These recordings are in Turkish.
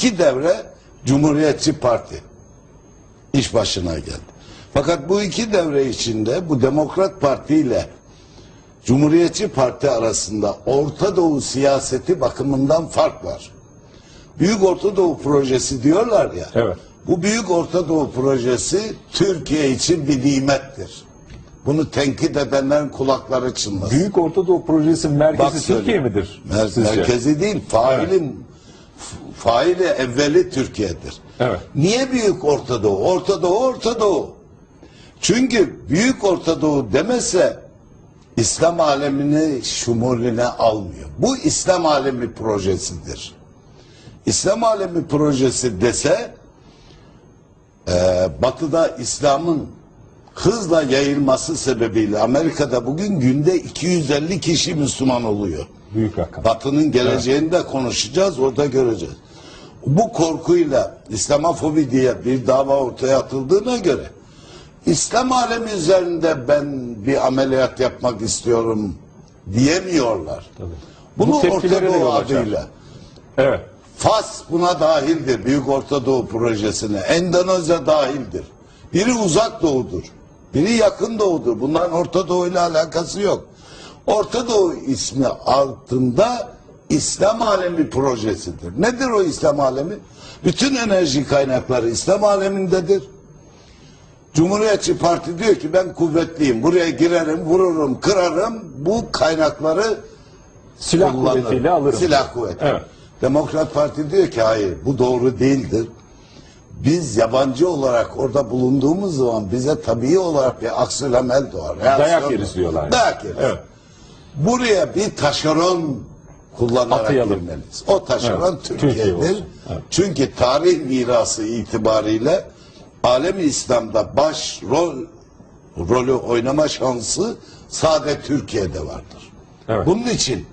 iki devre Cumhuriyetçi Parti iş başına geldi. Fakat bu iki devre içinde bu Demokrat Parti ile Cumhuriyetçi Parti arasında Orta Doğu siyaseti bakımından fark var. Büyük Orta Doğu projesi diyorlar ya. Evet. Bu Büyük Orta Doğu projesi Türkiye için bir nimettir. Bunu tenkit edenlerin kulakları çınlasın. Büyük Orta Doğu Projesi Bak merkezi söyle. Türkiye midir? Mer- sizce? merkezi değil, failin f- faili evveli Türkiye'dir. Evet. Niye Büyük Orta Doğu? Orta Doğu, Orta Doğu. Çünkü Büyük Orta Doğu demese İslam alemini şumulüne almıyor. Bu İslam alemi projesidir. İslam alemi projesi dese e, batıda İslam'ın hızla yayılması sebebiyle Amerika'da bugün günde 250 kişi Müslüman oluyor. Büyük rakam. Batı'nın geleceğini de konuşacağız, orada göreceğiz. Bu korkuyla İslamofobi diye bir dava ortaya atıldığına göre İslam alemi üzerinde ben bir ameliyat yapmak istiyorum diyemiyorlar. Bunu Bu Orta Doğu adıyla. Evet. Fas buna dahildir. Büyük Orta Doğu projesine. Endonezya dahildir. Biri uzak doğudur. Biri yakın doğudur. Bunların Orta Doğu ile alakası yok. Orta Doğu ismi altında İslam alemi projesidir. Nedir o İslam alemi? Bütün enerji kaynakları İslam alemindedir. Cumhuriyetçi Parti diyor ki ben kuvvetliyim. Buraya girerim, vururum, kırarım. Bu kaynakları Silah kullanırım. kuvvetiyle alırım. Silah kuvveti. Evet. Demokrat Parti diyor ki hayır bu doğru değildir. Biz yabancı olarak orada bulunduğumuz zaman bize tabii olarak bir aksilamel doğar. Dayak yeriz diyorlar. Dayak yeriz. Evet. Buraya bir taşeron kullanarak Atayalım. girmeliyiz. O taşeron Evet, Türkiye Türkiye'dir. olsun. Evet. Çünkü tarih mirası itibariyle alemi İslam'da baş rol rolü oynama şansı sade Türkiye'de vardır. Evet. Bunun için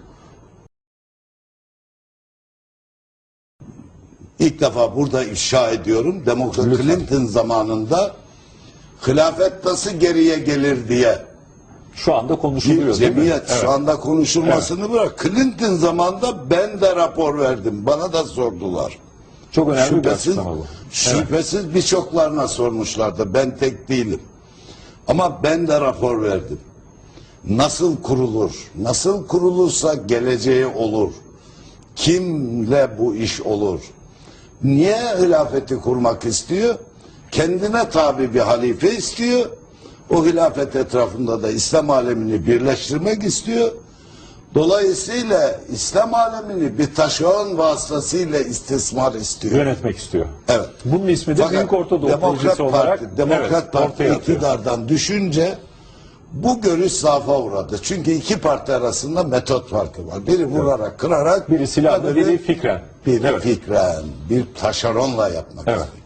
ilk defa burada ifşa ediyorum. Demokrat Lütfen. Clinton zamanında hilafet nasıl geriye gelir diye Şu anda bir konuşuluyor mi? cemiyet Evet. şu anda konuşulmasını bırak. Clinton zamanında ben de rapor verdim. Bana da sordular. Çok önemli bir Şüphesiz, açıklama bu. şüphesiz birçoklarına sormuşlardı. Ben tek değilim. Ama ben de rapor verdim. Nasıl kurulur? Nasıl kurulursa geleceği olur. Kimle bu iş olur? Niye hilafeti kurmak istiyor? Kendine tabi bir halife istiyor. O hilafet etrafında da İslam alemini birleştirmek istiyor. Dolayısıyla İslam alemini bir taşeron vasıtasıyla istismar istiyor. Yönetmek istiyor. Evet. Bunun ismi de Fakat Büyük Orta Doğu Demokrat Projesi Parti, olarak Demokrat evet, Parti iktidardan düşünce bu görüş zafa uğradı. Çünkü iki parti arasında metot farkı var. Biri vurarak, kırarak, Biri silahla, biri fikren. biri Evet. fikren, bir taşeronla yapmak Evet. istiyor.